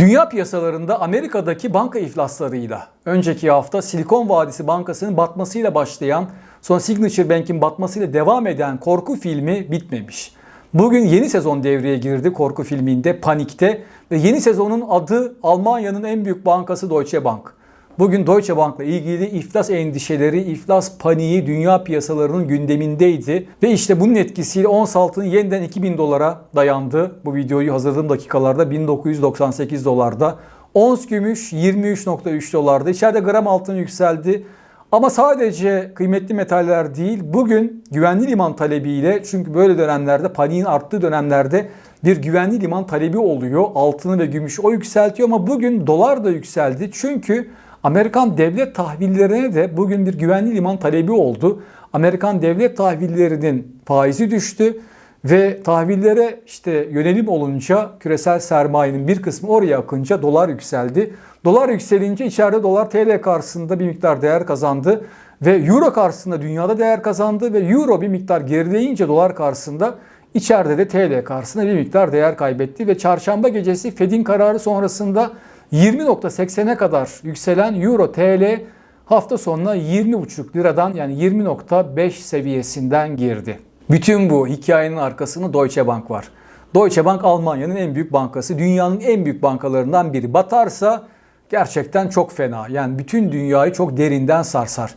Dünya piyasalarında Amerika'daki banka iflaslarıyla, önceki hafta Silikon Vadisi Bankası'nın batmasıyla başlayan, sonra Signature Bank'in batmasıyla devam eden korku filmi bitmemiş. Bugün yeni sezon devreye girdi korku filminde, panikte ve yeni sezonun adı Almanya'nın en büyük bankası Deutsche Bank. Bugün Deutsche Bank'la ilgili iflas endişeleri, iflas paniği dünya piyasalarının gündemindeydi. Ve işte bunun etkisiyle ons altın yeniden 2000 dolara dayandı. Bu videoyu hazırladığım dakikalarda 1998 dolarda. Ons gümüş 23.3 dolarda. İçeride gram altın yükseldi. Ama sadece kıymetli metaller değil, bugün güvenli liman talebiyle çünkü böyle dönemlerde paniğin arttığı dönemlerde bir güvenli liman talebi oluyor. Altını ve gümüş o yükseltiyor ama bugün dolar da yükseldi. Çünkü Amerikan devlet tahvillerine de bugün bir güvenli liman talebi oldu. Amerikan devlet tahvillerinin faizi düştü ve tahvillere işte yönelim olunca küresel sermayenin bir kısmı oraya akınca dolar yükseldi. Dolar yükselince içeride dolar TL karşısında bir miktar değer kazandı ve euro karşısında dünyada değer kazandı ve euro bir miktar gerileyince dolar karşısında içeride de TL karşısında bir miktar değer kaybetti ve çarşamba gecesi Fed'in kararı sonrasında 20.80'e kadar yükselen Euro TL hafta sonuna 20.5 liradan yani 20.5 seviyesinden girdi. Bütün bu hikayenin arkasında Deutsche Bank var. Deutsche Bank Almanya'nın en büyük bankası, dünyanın en büyük bankalarından biri. Batarsa gerçekten çok fena. Yani bütün dünyayı çok derinden sarsar.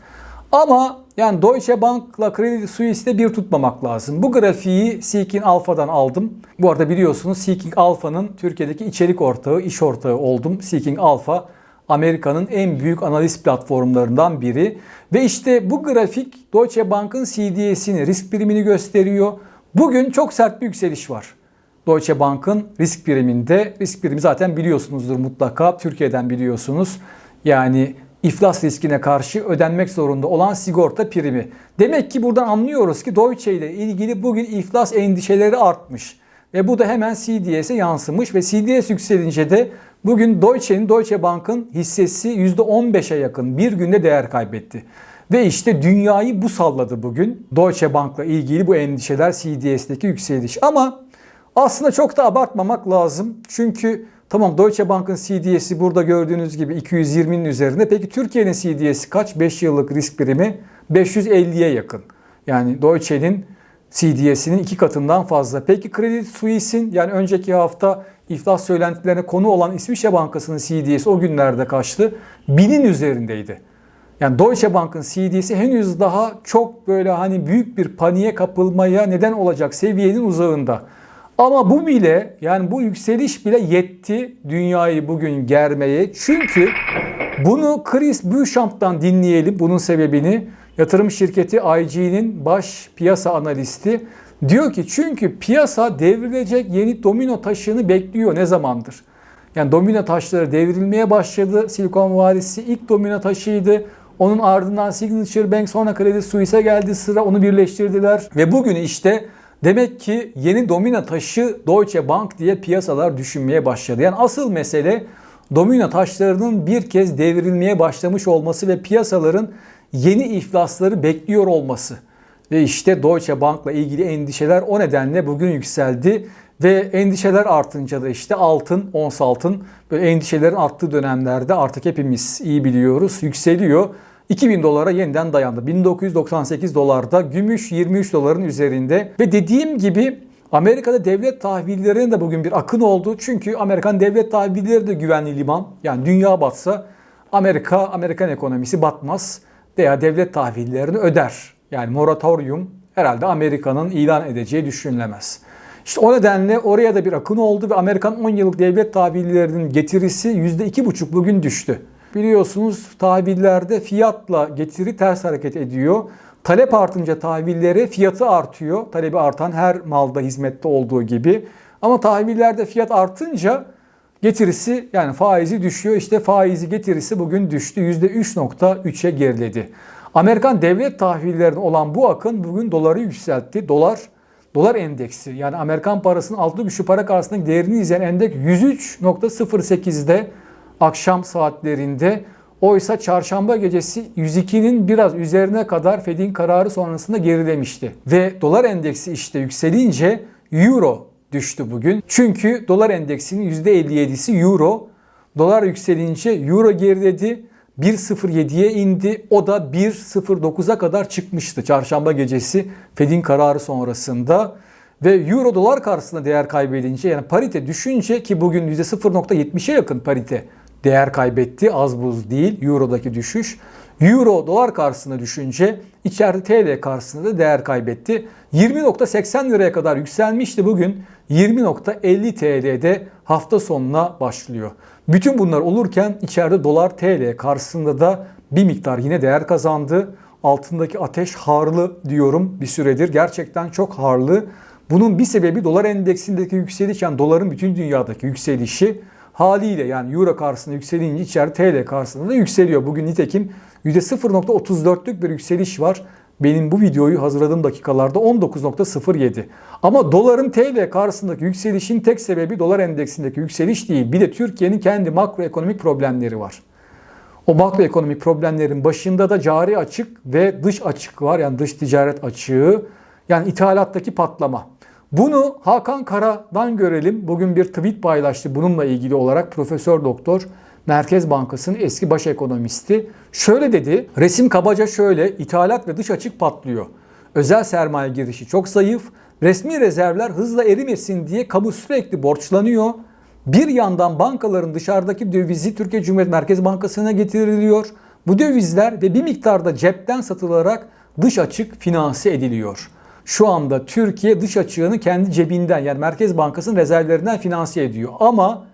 Ama yani Deutsche Bank'la Credit Suisse'de bir tutmamak lazım. Bu grafiği Seeking Alpha'dan aldım. Bu arada biliyorsunuz Seeking Alpha'nın Türkiye'deki içerik ortağı, iş ortağı oldum. Seeking Alpha Amerika'nın en büyük analiz platformlarından biri. Ve işte bu grafik Deutsche Bank'ın CDS'ini, risk primini gösteriyor. Bugün çok sert bir yükseliş var. Deutsche Bank'ın risk priminde, risk primi zaten biliyorsunuzdur mutlaka, Türkiye'den biliyorsunuz. Yani iflas riskine karşı ödenmek zorunda olan sigorta primi. Demek ki buradan anlıyoruz ki Deutsche ile ilgili bugün iflas endişeleri artmış. Ve bu da hemen CDS'e yansımış ve CDS yükselince de bugün Deutsche'nin, Deutsche Bank'ın hissesi %15'e yakın bir günde değer kaybetti. Ve işte dünyayı bu salladı bugün. Deutsche Bank'la ilgili bu endişeler CDS'deki yükseliş. Ama aslında çok da abartmamak lazım. Çünkü Tamam Deutsche Bank'ın CDS'i burada gördüğünüz gibi 220'nin üzerinde. Peki Türkiye'nin CDS'i kaç? 5 yıllık risk primi 550'ye yakın. Yani Deutsche'nin CDS'inin iki katından fazla. Peki Credit Suisse'in yani önceki hafta iflas söylentilerine konu olan İsviçre Bankası'nın CDS'i o günlerde kaçtı? Binin üzerindeydi. Yani Deutsche Bank'ın CDS'i henüz daha çok böyle hani büyük bir paniğe kapılmaya neden olacak seviyenin uzağında. Ama bu bile yani bu yükseliş bile yetti dünyayı bugün germeye. Çünkü bunu Chris Beauchamp'tan dinleyelim bunun sebebini. Yatırım şirketi IG'nin baş piyasa analisti diyor ki çünkü piyasa devrilecek yeni domino taşını bekliyor ne zamandır? Yani domino taşları devrilmeye başladı. Silikon Vadisi ilk domino taşıydı. Onun ardından Signature Bank sonra Credit Suisse'e geldi sıra onu birleştirdiler. Ve bugün işte Demek ki yeni domino taşı Deutsche Bank diye piyasalar düşünmeye başladı. Yani asıl mesele domino taşlarının bir kez devrilmeye başlamış olması ve piyasaların yeni iflasları bekliyor olması. Ve işte Deutsche Bank'la ilgili endişeler o nedenle bugün yükseldi. Ve endişeler artınca da işte altın, ons altın böyle endişelerin arttığı dönemlerde artık hepimiz iyi biliyoruz yükseliyor. 2000 dolara yeniden dayandı. 1998 dolarda gümüş 23 doların üzerinde ve dediğim gibi Amerika'da devlet tahvillerine de bugün bir akın oldu. Çünkü Amerikan devlet tahvilleri de güvenli liman. Yani dünya batsa Amerika, Amerikan ekonomisi batmaz veya devlet tahvillerini öder. Yani moratorium herhalde Amerika'nın ilan edeceği düşünülemez. İşte o nedenle oraya da bir akın oldu ve Amerikan 10 yıllık devlet tahvillerinin getirisi %2,5 bugün düştü. Biliyorsunuz tahvillerde fiyatla getiri ters hareket ediyor. Talep artınca tahvillere fiyatı artıyor. Talebi artan her malda hizmette olduğu gibi. Ama tahvillerde fiyat artınca getirisi yani faizi düşüyor. İşte faizi getirisi bugün düştü. %3.3'e geriledi. Amerikan devlet tahvillerine olan bu akın bugün doları yükseltti. Dolar dolar endeksi yani Amerikan parasının altı güçlü para karşısındaki değerini izleyen endeks 103.08'de akşam saatlerinde. Oysa çarşamba gecesi 102'nin biraz üzerine kadar Fed'in kararı sonrasında gerilemişti. Ve dolar endeksi işte yükselince euro düştü bugün. Çünkü dolar endeksinin %57'si euro Dolar yükselince euro geriledi. 1.07'ye indi. O da 1.09'a kadar çıkmıştı çarşamba gecesi Fed'in kararı sonrasında. Ve euro dolar karşısında değer kaybedince yani parite düşünce ki bugün %0.70'e yakın parite değer kaybetti. Az buz değil eurodaki düşüş. Euro dolar karşısında düşünce içeride TL karşısında da değer kaybetti. 20.80 liraya kadar yükselmişti bugün. 20.50 TL'de hafta sonuna başlıyor. Bütün bunlar olurken içeride dolar TL karşısında da bir miktar yine değer kazandı. Altındaki ateş harlı diyorum bir süredir. Gerçekten çok harlı. Bunun bir sebebi dolar endeksindeki yükseliş yani doların bütün dünyadaki yükselişi haliyle yani euro karşısında yükselince içeride TL karşısında da yükseliyor. Bugün nitekim %0.34'lük bir yükseliş var. Benim bu videoyu hazırladığım dakikalarda 19.07. Ama doların TL karşısındaki yükselişin tek sebebi dolar endeksindeki yükseliş değil. Bir de Türkiye'nin kendi makroekonomik problemleri var. O makroekonomik problemlerin başında da cari açık ve dış açık var. Yani dış ticaret açığı. Yani ithalattaki patlama. Bunu Hakan Kara'dan görelim. Bugün bir tweet paylaştı bununla ilgili olarak Profesör Doktor Merkez Bankası'nın eski baş ekonomisti. Şöyle dedi. Resim kabaca şöyle. İthalat ve dış açık patlıyor. Özel sermaye girişi çok zayıf. Resmi rezervler hızla erimesin diye kamu sürekli borçlanıyor. Bir yandan bankaların dışarıdaki dövizi Türkiye Cumhuriyet Merkez Bankası'na getiriliyor. Bu dövizler ve bir miktarda cepten satılarak dış açık finanse ediliyor. Şu anda Türkiye dış açığını kendi cebinden yani Merkez Bankası'nın rezervlerinden finanse ediyor. Ama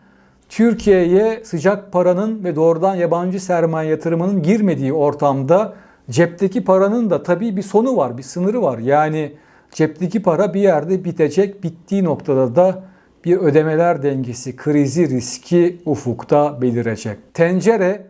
Türkiye'ye sıcak paranın ve doğrudan yabancı sermaye yatırımının girmediği ortamda cepteki paranın da tabii bir sonu var, bir sınırı var. Yani cepteki para bir yerde bitecek, bittiği noktada da bir ödemeler dengesi, krizi riski ufukta belirecek. Tencere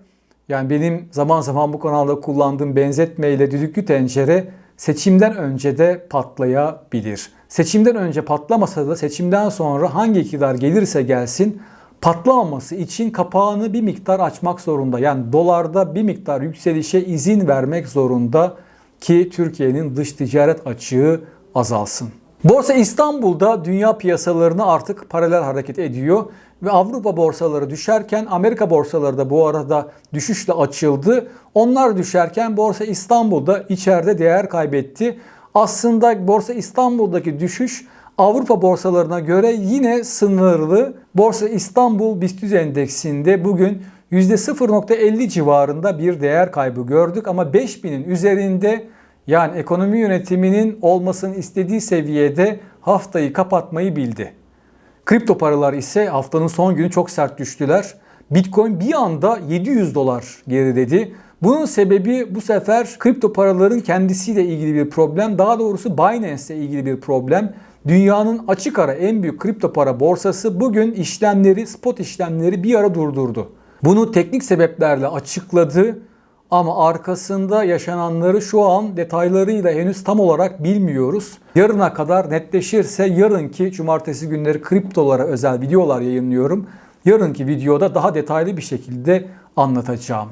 yani benim zaman zaman bu kanalda kullandığım benzetmeyle düdüklü tencere seçimden önce de patlayabilir. Seçimden önce patlamasa da seçimden sonra hangi iktidar gelirse gelsin patlamaması için kapağını bir miktar açmak zorunda. Yani dolarda bir miktar yükselişe izin vermek zorunda ki Türkiye'nin dış ticaret açığı azalsın. Borsa İstanbul'da dünya piyasalarını artık paralel hareket ediyor ve Avrupa borsaları düşerken Amerika borsaları da bu arada düşüşle açıldı. Onlar düşerken Borsa İstanbul'da içeride değer kaybetti. Aslında Borsa İstanbul'daki düşüş Avrupa borsalarına göre yine sınırlı. Borsa İstanbul BIST endeksinde bugün %0.50 civarında bir değer kaybı gördük ama 5000'in üzerinde yani ekonomi yönetiminin olmasını istediği seviyede haftayı kapatmayı bildi. Kripto paralar ise haftanın son günü çok sert düştüler. Bitcoin bir anda 700 dolar geriledi. Bunun sebebi bu sefer kripto paraların kendisiyle ilgili bir problem. Daha doğrusu Binance ile ilgili bir problem. Dünyanın açık ara en büyük kripto para borsası bugün işlemleri, spot işlemleri bir ara durdurdu. Bunu teknik sebeplerle açıkladı ama arkasında yaşananları şu an detaylarıyla henüz tam olarak bilmiyoruz. Yarına kadar netleşirse yarınki cumartesi günleri kriptolara özel videolar yayınlıyorum. Yarınki videoda daha detaylı bir şekilde anlatacağım.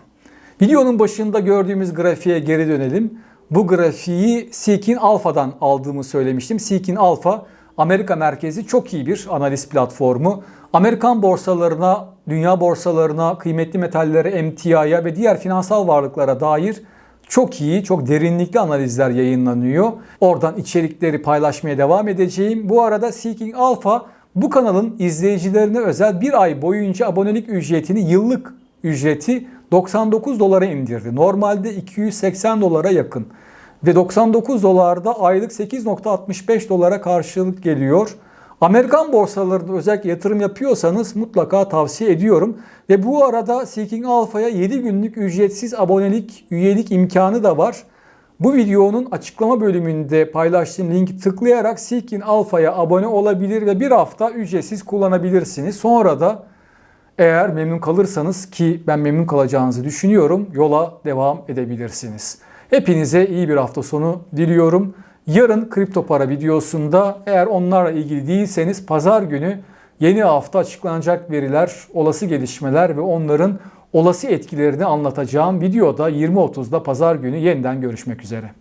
Videonun başında gördüğümüz grafiğe geri dönelim. Bu grafiği Seekin Alpha'dan aldığımı söylemiştim. Seekin Alpha Amerika merkezi çok iyi bir analiz platformu. Amerikan borsalarına, dünya borsalarına, kıymetli metallere, emtiaya ve diğer finansal varlıklara dair çok iyi, çok derinlikli analizler yayınlanıyor. Oradan içerikleri paylaşmaya devam edeceğim. Bu arada Seeking Alpha bu kanalın izleyicilerine özel bir ay boyunca abonelik ücretini, yıllık ücreti 99 dolara indirdi. Normalde 280 dolara yakın. Ve 99 dolarda aylık 8.65 dolara karşılık geliyor. Amerikan borsalarında özellikle yatırım yapıyorsanız mutlaka tavsiye ediyorum. Ve bu arada Seeking Alpha'ya 7 günlük ücretsiz abonelik, üyelik imkanı da var. Bu videonun açıklama bölümünde paylaştığım linki tıklayarak Seeking Alpha'ya abone olabilir ve bir hafta ücretsiz kullanabilirsiniz. Sonra da eğer memnun kalırsanız ki ben memnun kalacağınızı düşünüyorum yola devam edebilirsiniz. Hepinize iyi bir hafta sonu diliyorum. Yarın kripto para videosunda eğer onlarla ilgili değilseniz pazar günü yeni hafta açıklanacak veriler, olası gelişmeler ve onların olası etkilerini anlatacağım videoda 20.30'da pazar günü yeniden görüşmek üzere.